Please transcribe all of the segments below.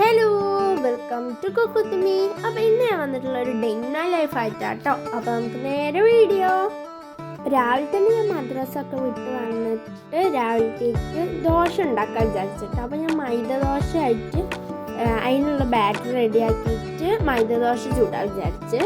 Hello welcome to കുക്കുത്തുമി അപ്പോൾ ഇന്ന് ഞാൻ വന്നിട്ടുള്ള ഒരു ഡെങ്ങ ലൈഫ് ആയിട്ടാട്ടോ. അപ്പോൾ നമുക്ക് നേരെ വീഡിയോ. രാവിലെ തന്നെ ഞാൻ മദ്രസ ഒക്കെ വിട്ട് വന്നിട്ട് രാവിലത്തേക്ക് ദോശ ഉണ്ടാക്കാൻ വിചാരിച്ചിട്ട്. അപ്പോൾ ഞാൻ മൈദ ദോശ ആയിട്ട് അതിനുള്ള ബാറ്റർ റെഡിയാക്കിയിട്ട് മൈദ ദോശ ചൂടാൻ വിചാരിച്ച്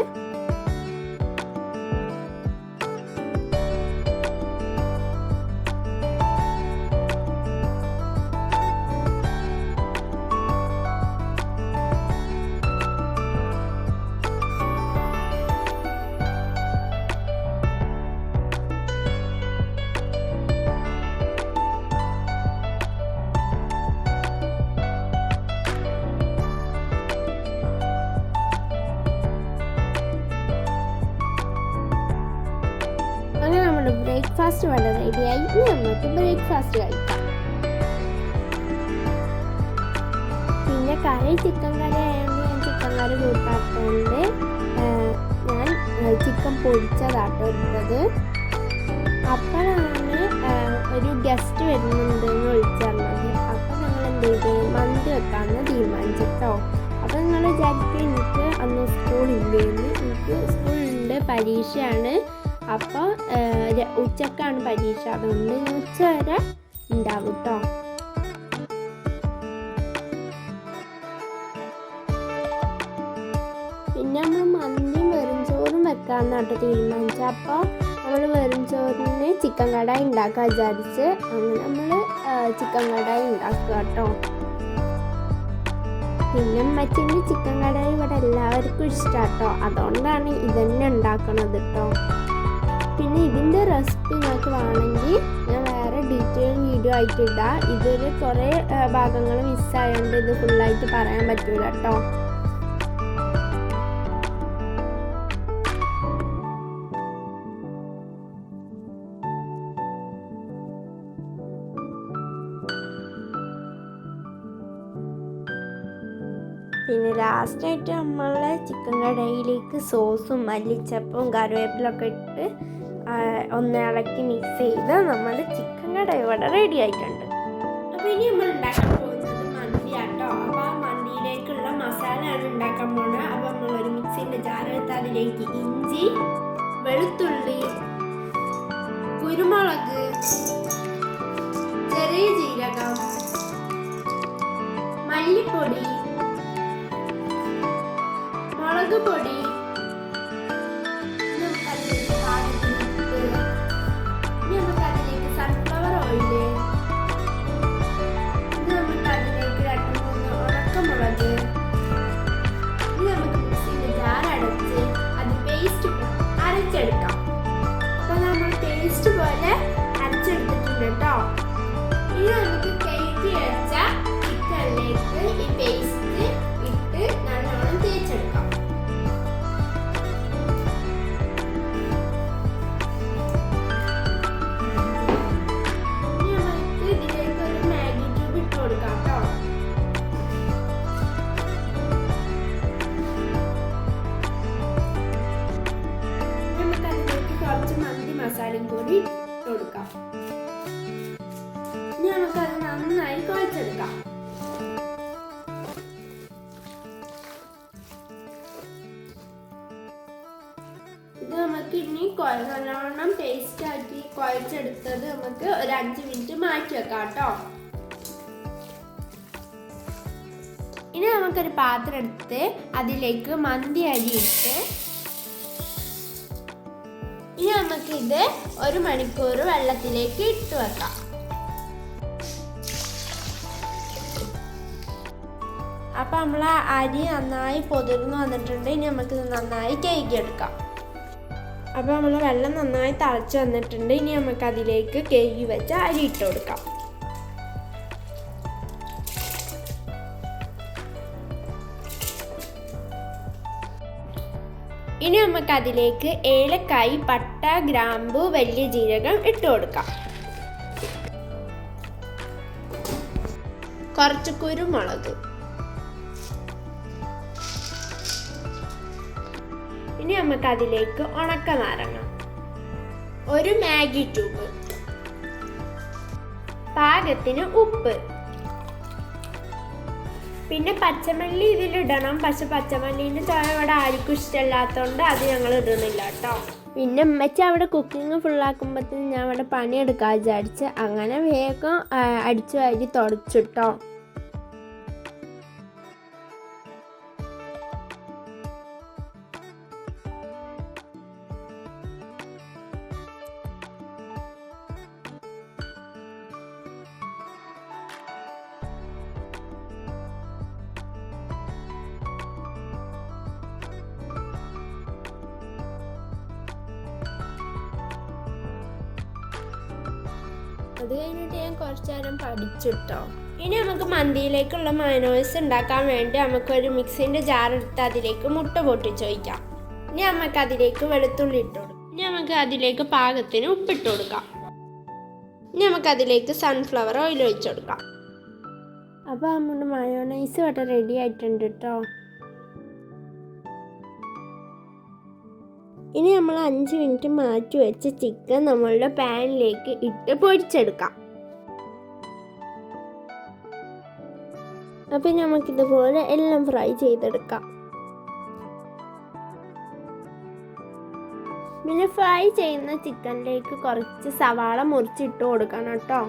അങ്ങനെ നമ്മുടെ ബ്രേക്ക്ഫാസ്റ്റ് വളരെ റെഡിയായി ഇനി നമുക്ക് ബ്രേക്ക്ഫാസ്റ്റ് കഴിക്കാം. പിന്നെ കറി ചിക്കൻ കറി ആയതുകൊണ്ട് ഞാൻ ചിക്കൻ കറി കൂട്ടാത്തതുകൊണ്ട് ഞാൻ ചിക്കൻ പൊരിച്ചതാട്ടോ ഇട്ടത്. അപ്പോഴാണ് ഒരു ഗസ്റ്റ് വരുന്നുണ്ടെന്ന് എന്ന് വിളിച്ചറിഞ്ഞത് അപ്പം ഞങ്ങൾ എന്ത് ചെയ്തു? മന്തി വെക്കാമെന്ന് തീരുമാനിച്ചിട്ടോ. അപ്പം നിങ്ങൾ വിചാരിക്കും എനിക്ക് അന്ന് സ്കൂളില്ലേന്ന് എനിക്ക് സ്കൂളുണ്ട് പരീക്ഷയാണ്. അപ്പോൾ ഉച്ചക്കാണ് പരീക്ഷ. അതുകൊണ്ട് ഉച്ച വരെ ഉണ്ടാവും കേട്ടോ പിന്നെ നമ്മൾ മന്തിയും വെറും ചോറും വെക്കാമെന്നാട്ടോ തീരുമാനിച്ചത് അപ്പോൾ നമ്മൾ വെറും ചോറിന് ചിക്കൻ കടായി ഉണ്ടാക്കാൻ വിചാരിച്ച് അങ്ങനെ നമ്മൾ ചിക്കൻ കടായി ഉണ്ടാക്കുക കേട്ടോ പിന്നെ മറ്റേ ചിക്കൻ കടായി ഇവിടെ എല്ലാവർക്കും ഇഷ്ടമാട്ടോ അതുകൊണ്ടാണ് ഇതന്നെ ഉണ്ടാക്കണത് കേട്ടോ പിന്നെ ഇതിന്റെ റെസിപ്പി നിങ്ങൾക്ക് വേണമെങ്കിൽ ഞാൻ വേറെ ഡീറ്റെയിൽ വീഡിയോ ആയിട്ട് ഇടാം ഇതൊരു കുറേ ഭാഗങ്ങൾ മിസ്സായതുകൊണ്ട് ഇത് ഫുള്ളായിട്ട് പറയാൻ പറ്റില്ല കേട്ടോ പിന്നെ ലാസ്റ്റായിട്ട് നമ്മളെ ചിക്കൻ കടയിലേക്ക് സോസും മല്ലിച്ചപ്പും കറിവേപ്പിലൊക്കെ ഇട്ട് ഒന്ന് ഇളക്കി മിക്സ് ചെയ്ത് നമ്മൾ ചിക്കൻ കട ഇവിടെ റെഡി ആയിട്ടുണ്ട്. അപ്പോൾ ഇനി നമ്മൾ ഉണ്ടാക്കാൻ പോകുന്നത് മന്തിയാട്ടോ അപ്പോൾ ആ മന്തിയിലേക്കുള്ള മസാല ആണ് ഉണ്ടാക്കാൻ പോകുന്നത്. അപ്പോൾ നമ്മൾ ഒരു മിക്സിന്റെ ജാറെടുത്ത് അതിലേക്ക് ഇഞ്ചി വെളുത്തുള്ളി കുരുമുളക് ചെറിയ ജീരകം മല്ലിപ്പൊടി മുളക് പൊടി അരച്ചെടുക്കാം. അപ്പൊ നമ്മൾ ടേസ്റ്റ് പോലെ അരച്ചെടുത്തിട്ടുണ്ട് കേട്ടോ. ഇനി നമുക്ക് കയറ്റി അരച്ച ചിക്കനിലേക്ക് ഈ പേസ്റ്റ് ഇനി നമുക്ക് അത് നന്നായി കുഴച്ചെടുക്കാം. ഇത് നമുക്ക് ഇനി നല്ലോണം പേസ്റ്റ് ആക്കി കുഴച്ചെടുത്തത് നമുക്ക് ഒരു അഞ്ച് മിനിറ്റ് മാറ്റി വെക്കാം കേട്ടോ. ഇനി നമുക്കൊരു പാത്രം എടുത്ത് അതിലേക്ക് മന്തി അരി ഇട്ട് ഇനി നമുക്കിത് ഒരു മണിക്കൂർ വെള്ളത്തിലേക്ക് ഇട്ട് വെക്കാം. അപ്പം നമ്മൾ അരി നന്നായി പൊതിർന്ന് വന്നിട്ടുണ്ട്. ഇനി നമുക്കിത് നന്നായി കഴുകിയെടുക്കാം. അപ്പോൾ നമ്മൾ വെള്ളം നന്നായി തിളച്ച് വന്നിട്ടുണ്ട്. ഇനി നമുക്ക് അതിലേക്ക് കേകി വെച്ച അരി ഇട്ട് കൊടുക്കാം. ഇനി നമുക്ക് അതിലേക്ക് ഏലക്കായി പട്ട ഗ്രാമ്പു വലിയ ജീരകം ഇട്ട് കൊടുക്കാം. കുറച്ച് കുരുമുളക്. ഇനി നമുക്ക് അതിലേക്ക് ഉണക്ക നാരങ്ങ ഒരു മാഗി ട്യൂബ് പാകത്തിന് ഉപ്പ്. പിന്നെ പച്ചമല്ലി ഇതിലിടണം. പക്ഷെ പച്ചമല്ലീന്റെ ചോയ ഇവിടെ ആർക്കും ഇഷ്ടമല്ലാത്തതുകൊണ്ട് അത് ഞങ്ങൾ ഇടുന്നില്ല കേട്ടോ. പിന്നെ അമ്മച്ച അവിടെ കുക്കിംഗ് ഫുള്ളാക്കുമ്പോഴത്തേന് ഞാൻ അവിടെ പണിയെടുക്കാൻ വിചാരിച്ച് അങ്ങനെ വേഗം അടിച്ചു വാരി തുടച്ചിട്ടോ അത് കഴിഞ്ഞിട്ട് ഞാൻ കുറച്ച് നേരം പഠിച്ചിട്ടോ. ഇനി നമുക്ക് മന്തിയിലേക്കുള്ള മയനോയ്സ് ഉണ്ടാക്കാൻ വേണ്ടി നമുക്കൊരു മിക്സിന്റെ ജാർ എടുത്ത് അതിലേക്ക് മുട്ട പൊട്ടിച്ച് ഇനി നമുക്ക് അതിലേക്ക് വെളുത്തുള്ളി ഇട്ട് കൊടുക്കാം. ഇനി നമുക്ക് അതിലേക്ക് പാകത്തിന് ഉപ്പിട്ട് കൊടുക്കാം. ഇനി നമുക്ക് അതിലേക്ക് സൺഫ്ലവർ ഓയിൽ ഒഴിച്ചു കൊടുക്കാം. അപ്പോൾ നമ്മുടെ മയോണൈസ് വട്ട റെഡി ആയിട്ടുണ്ട് കേട്ടോ ഇനി നമ്മൾ അഞ്ച് മിനിറ്റ് മാറ്റി വെച്ച ചിക്കൻ നമ്മളുടെ പാനിലേക്ക് ഇട്ട് പൊരിച്ചെടുക്കാം. അപ്പം നമുക്കിതുപോലെ എല്ലാം ഫ്രൈ ചെയ്തെടുക്കാം. പിന്നെ ഫ്രൈ ചെയ്യുന്ന ചിക്കനിലേക്ക് കുറച്ച് സവാള മുറിച്ചിട്ട് കൊടുക്കണം കേട്ടോ.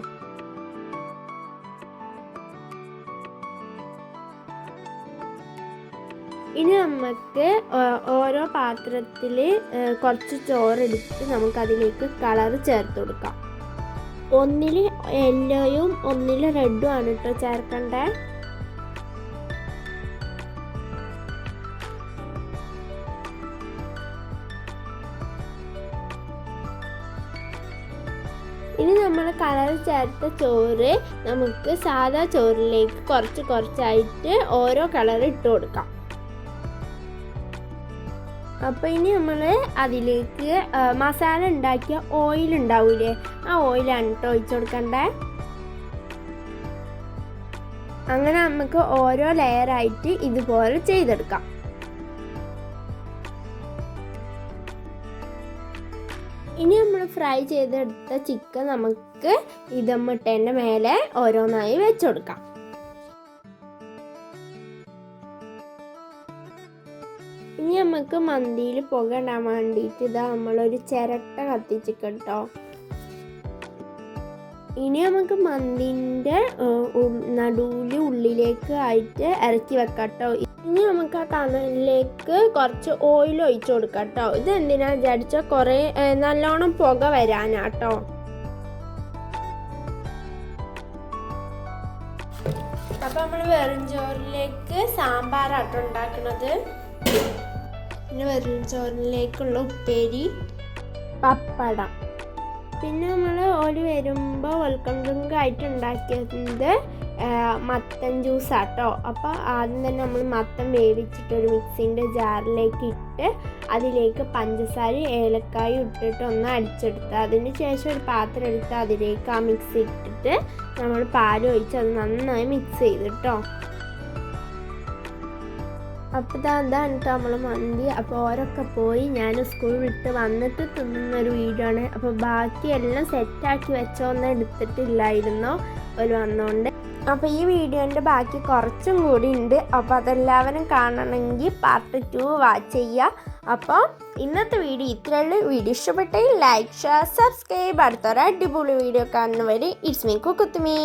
ഇനി നമുക്ക് ഓരോ പാത്രത്തിൽ കുറച്ച് ചോറെടുത്ത് നമുക്കതിലേക്ക് കളർ ചേർത്ത് കൊടുക്കാം. ഒന്നിൽ യെല്ലോയും ഒന്നിൽ റെഡും ആണ് കേട്ടോ ചേർക്കേണ്ടത് ഇനി നമ്മൾ കളർ ചേർത്ത ചോറ് നമുക്ക് സാധാ ചോറിലേക്ക് കുറച്ച് കുറച്ചായിട്ട് ഓരോ കളർ ഇട്ട് കൊടുക്കാം. അപ്പോൾ ഇനി നമ്മൾ അതിലേക്ക് മസാല ഉണ്ടാക്കിയ ഓയിൽ ഉണ്ടാവൂലേ? ആ ഓയിലാണ് കേട്ടോ ഒഴിച്ചു കൊടുക്കണ്ടേ? അങ്ങനെ നമുക്ക് ഓരോ ലെയറായിട്ട് ഇതുപോലെ ചെയ്തെടുക്കാം. ഇനി നമ്മൾ ഫ്രൈ ചെയ്തെടുത്ത ചിക്കൻ നമുക്ക് ഇതമ്മട്ടേന്റെ മേലെ ഓരോന്നായി വെച്ച് നമുക്ക് മന്തിയിൽ പുക ഇടാൻ വേണ്ടിയിട്ട് ഇതാ നമ്മളൊരു ചിരട്ട കത്തിച്ചിട്ടോ ഇനി നമുക്ക് മന്തിന്റെ നടുവിൽ ഉള്ളിലേക്ക് ആയിട്ട് ഇറക്കി വെക്കാം കേട്ടോ ഇനി നമുക്ക് ആ കനലിലേക്ക് കുറച്ച് ഓയിൽ ഒഴിച്ചു കൊടുക്കാം കേട്ടോ ഇത് എന്തിനാ വിചാരിച്ചാൽ കുറേ നല്ലോണം പുക വരാനാട്ടോ. അപ്പം നമ്മൾ വെറും ചോറിലേക്ക് സാമ്പാറാട്ടോ ഉണ്ടാക്കുന്നത് പിന്നെ വെറും ചോറിലേക്കുള്ള ഉപ്പേരി പപ്പടം. പിന്നെ നമ്മൾ ഓൽ വരുമ്പോൾ വെൽക്കം ഡ്രിങ്ക് ആയിട്ട് ഉണ്ടാക്കിയത് മത്തൻ ജ്യൂസ് ആട്ടോ. അപ്പോൾ ആദ്യം തന്നെ നമ്മൾ മത്തം വേവിച്ചിട്ട് ഒരു മിക്സിന്റെ ജാറിലേക്ക് ഇട്ട് അതിലേക്ക് പഞ്ചസാര ഏലക്കായ ഇട്ടിട്ട് ഒന്ന് അടിച്ചെടുത്ത് അതിന് ശേഷം ഒരു പാത്രം എടുത്ത് അതിലേക്ക് ആ മിക്സ് ഇട്ടിട്ട് നമ്മൾ പാൽ ഒഴിച്ച് അത് നന്നായി മിക്സ് ചെയ്തിട്ടോ അപ്പോൾ ഇതാ അതാണ് കേട്ടോ നമ്മൾ മന്തി. അപ്പോൾ ഓരൊക്കെ പോയി ഞാൻ സ്കൂൾ വിട്ട് വന്നിട്ട് തിന്നുന്ന ഒരു വീഡിയോ ആണ്. അപ്പോൾ ബാക്കിയെല്ലാം സെറ്റാക്കി വെച്ചോന്ന് എടുത്തിട്ടില്ലായിരുന്നോ. ഒരു വന്നോണ്ട്. അപ്പോൾ ഈ വീഡിയോന്റെ ബാക്കി കുറച്ചും കൂടി ഉണ്ട് അപ്പോൾ അതെല്ലാവരും കാണണമെങ്കിൽ പാർട്ട് ടു വാച്ച് ചെയ്യുക അപ്പോൾ ഇന്നത്തെ വീഡിയോ ഇത്രയുള്ളൂ വീഡിയോ ഇഷ്ടപ്പെട്ടെങ്കിൽ ലൈക്ക് ഷെയർ സബ്സ്ക്രൈബ് അടുത്തൊരു അടിപൊളി വീഡിയോ കാണുന്നവരെ ഇറ്റ്സ് മീ കുക്കുത്തുമീ.